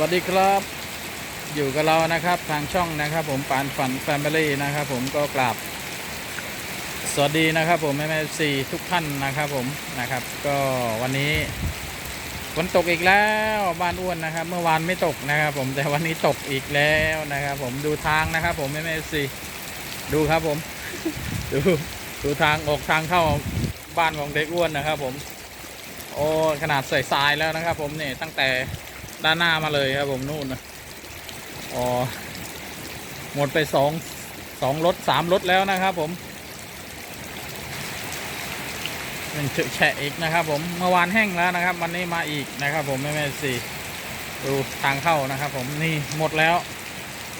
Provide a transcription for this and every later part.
วัสดีครับ อยู่กับเรานะครับทางช่องนะครับ ผมปานฝันแฟมิลี่นะครับ ผมก็กราบสวัสดีนะครับ ผมแม่แม่ซีทุกท่านนะครับ ผมนะครับ ก็วันนี้ฝนตกอีกแล้วบ้านอ้วนนะครับ เมื่อวานไม่ตกนะครับ ผมแต่วันนี้ตกอีกแล้วนะครับ ผมดูทางนะครับ ผมแม่แม่ซีดูครับผม ดูดูทางออกทางเข้าบ้านของเด็กอ้วนนะครับ ผม โอ้ขนาดใส่ทรายแล้วนะครับ ผมเนี่ยตั้งแต่ ด้านหน้ามาเลยครับผมนู่นนะอ๋อหมดไปสองสองรถสามรถแล้วนะครับผมยังเฉะแฉะอีกนะครับ ผมเมื่อวานแห้งแล้วนะครับวันนี้มาอีกนะครับ ผมไม่ไม่สี่ดูทางเข้านะครับ ผมนี่หมดแล้ว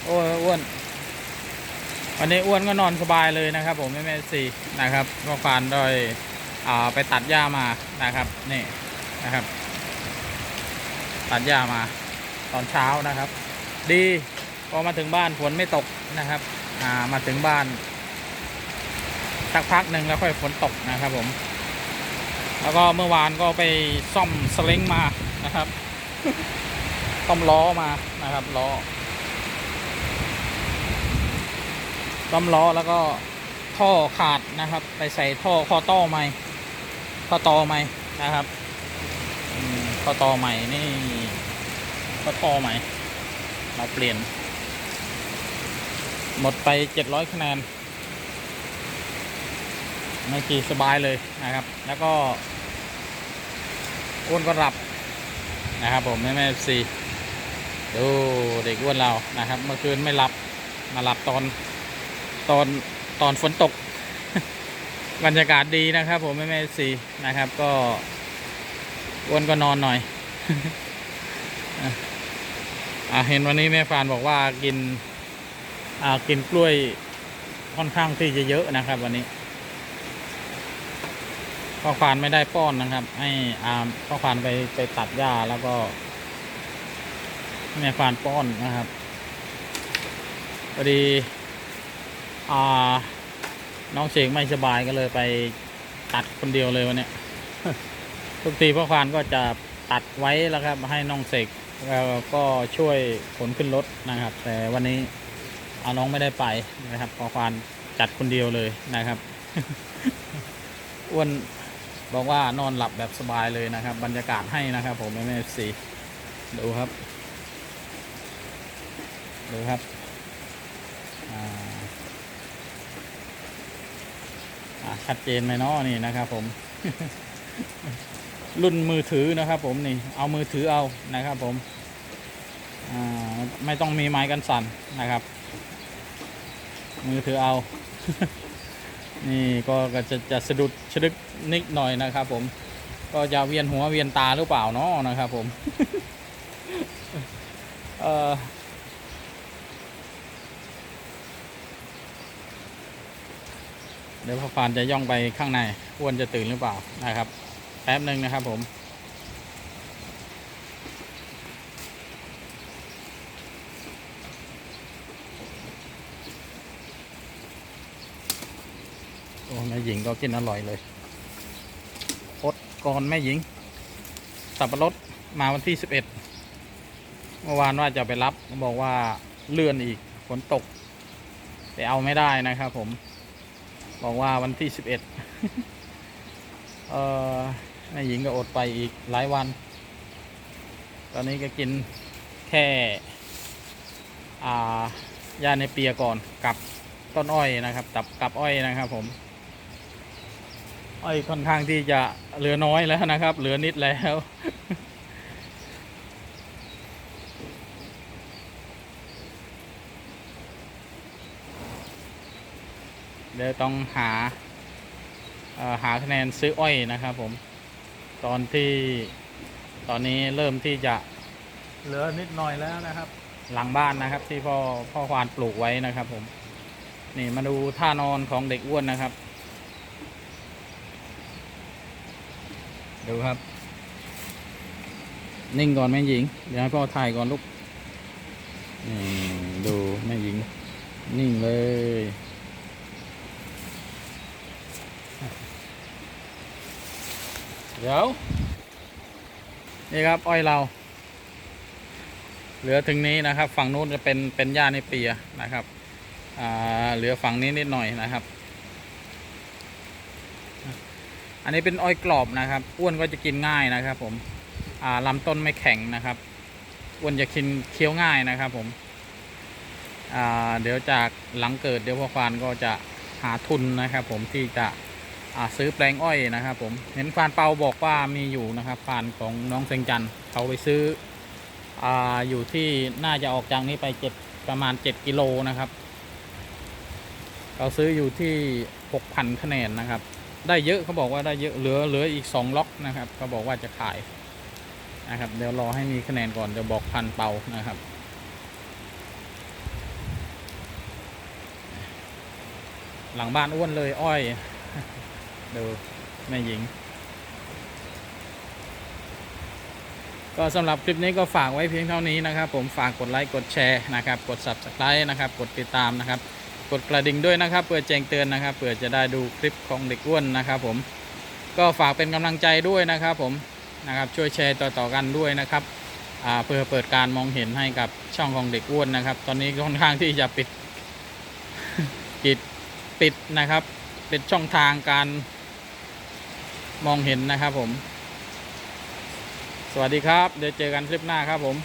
โอ้อ้วนวันนี้อ้วนก็นอนสบายเลยนะครับ ผมไม่ไม่สี่นะครับก็ฟานโดยอ่าไปตัดหญ้ามานะครับนี่นะครับ ตัดหญ้ามาตอนเช้านะครับ ดีพอมาถึงบ้านฝนไม่ตกนะครับ อ่ามาถึงบ้านสักพักหนึ่งแล้วค่อยฝนตกนะครับผม แล้วก็เมื่อวานก็ไปซ่อมสลิงมานะครับซ่อมล้อมานะครับล้อซ่อมล้อแล้วก็ท่อขาดนะครับ ไปใส่ท่อคอต้อใหม่ข้อต่อใหม่นะครับ ข้อต่อใหม่นี่ข้อต่อใหม่ เราเปลี่ยน หมดไปเจ็ดร้อยคะแนนไม่ขี่สบายเลยนะครับ แล้วก็อ้วนก็หลับนะครับผมแม่แม่ซีดูเด็กอ้วนเรานะครับ เมื่อคืนไม่หลับมาหลับตอนตอนตอนฝนตก บรรยากาศดีนะครับ ผมไม่ไม่สีนะครับก็ อ้วนก็นอนหน่อยอะอะเห็นวันนี้แม่ฟานบอกว่ากิน อ่ากินกล้วยค่อนข้างที่จะเยอะนะครับ วันนี้พ่อฟานไม่ได้ป้อนนะครับ ให้อาพ่อฟานไปไปตัดหญ้าแล้วก็ แม่ฟานป้อนนะครับพอดีอ่าน้องเสกไม่สบายก็เลยไปตัดคนเดียวเลยวันนี้ ทุกทีพ่อควานก็จะตัดไว้แล้วครับให้น้องเสกแล้วก็ช่วยขนขึ้นรถนะครับ แต่วันนี้เอาน้องไม่ได้ไปนะครับพ่อควานจัดคนเดียวเลยนะครับอ้วนบอกว่านอนหลับแบบสบายเลยนะครับ บรรยากาศให้นะครับผมแม่สีดูครับ ดูครับชัดเจนไหมเนาะนี่นะครับผม รุ่นมือถือนะครับ ผมนี่เอามือถือเอานะครับ ผมไม่ต้องมีไม้กันสั่นนะครับ มือถือเอา นี่ก็จะจะสะดุดชะดึกนิดหน่อยนะครับ ผมก็จะเวียนหัวเวียนตาหรือเปล่าเนาะนะครับ ผมเออเดี๋ยวพ่อฟานจะย่องไปข้างในอ้วนจะตื่นหรือเปล่านะครับ แป๊บหนึ่งนะครับผมโอ้แม่หญิงก็กินอร่อยเลยอดก่อนแม่หญิง สับปะรดมาวันที่สิบเอ็ดเมื่อวานว่าจะไปรับบอกว่าเลื่อนอีกฝนตกไปเอาไม่ได้นะครับผม บอกว่าวันที่สิบเอ็ดเอ่อ แม่หญิงก็อดไปอีกหลายวัน ตอนนี้ก็กินแค่อายาในเปียก่อนกับต้นอ้อยนะครับกับกับอ้อยนะครับผม อ้อยค่อนข้างที่จะเหลือน้อยแล้วนะครับ เหลือนิดแล้วเดี๋ยวต้องหาหาคะแนนซื้ออ้อยนะครับผม ตอนที่ตอนนี้เริ่มที่จะเหลือนิดหน่อยแล้วนะครับ หลังบ้านนะครับ ที่พ่อพ่อควานปลูกไว้นะครับ ผม นี่มาดูท่านอนของเด็กอ้วนนะครับ ดูครับ นิ่งก่อนแม่หญิง เดี๋ยวให้พ่อถ่ายก่อนลูกนี่ดูแม่หญิง นิ่งเลย เดี๋ยว นี่ครับอ้อยเรา เหลือถึงนี้นะครับ ฝั่งนู้นจะเป็นเป็นหญ้าในเปียนะครับอ่าเหลือฝั่งนี้นิดหน่อยนะครับ อันนี้เป็นอ้อยกรอบนะครับ อ้วนก็จะกินง่ายนะครับ ผมอ่าลำต้นไม่แข็งนะครับ อ้วนจะกินเคี้ยวง่ายนะครับ ผมอ่าเดี๋ยวจากหลังเกิดเดี๋ยวพ่อควานก็จะหาทุนนะครับ ผมที่จะ ซื้อแปลงอ้อยนะครับผมเห็นควานเปาบอกว่ามีอยู่นะครับควานของน้องเซงจันเขาไปซื้ออ่าอยู่ที่น่าจะออกจากนี้ไปเจ็ดประมาณเจ็ดกิโลนะครับเขาซื้ออยู่ที่หกพันคะแนนนะครับ ได้เยอะเขาบอกว่าได้เยอะเหลือเหลืออีกสองล็อกนะครับเขาบอกว่าจะขายนะครับ เดี๋ยวรอให้มีคะแนนก่อนเดี๋ยวบอกพันเปานะครับหลังบ้านอ้วนเลยอ้อย ดูแม่หญิง ก็สำหรับคลิปนี้ก็ฝากไว้เพียงเท่านี้นะครับ ผมฝากกดไลค์กดแชร์นะครับ กด subscribe นะครับ กดติดตามนะครับ กดกระดิ่งด้วยนะครับ เพื่อแจ้งเตือนนะครับเพื่อจะได้ดูคลิปของเด็กอ้วนนะครับ ผมก็ฝากเป็นกำลังใจด้วยนะครับ ผมนะครับช่วยแชร์ต่อๆกันด้วยนะครับเพื่อเปิดการมองเห็นให้กับช่องของเด็กอ้วนนะครับ ตอนนี้ค่อนข้างที่จะปิดปิดปิดนะครับ เปิดช่องทางการ มองเห็นนะครับผม สวัสดีครับ เดี๋ยวเจอกันคลิปหน้าครับผม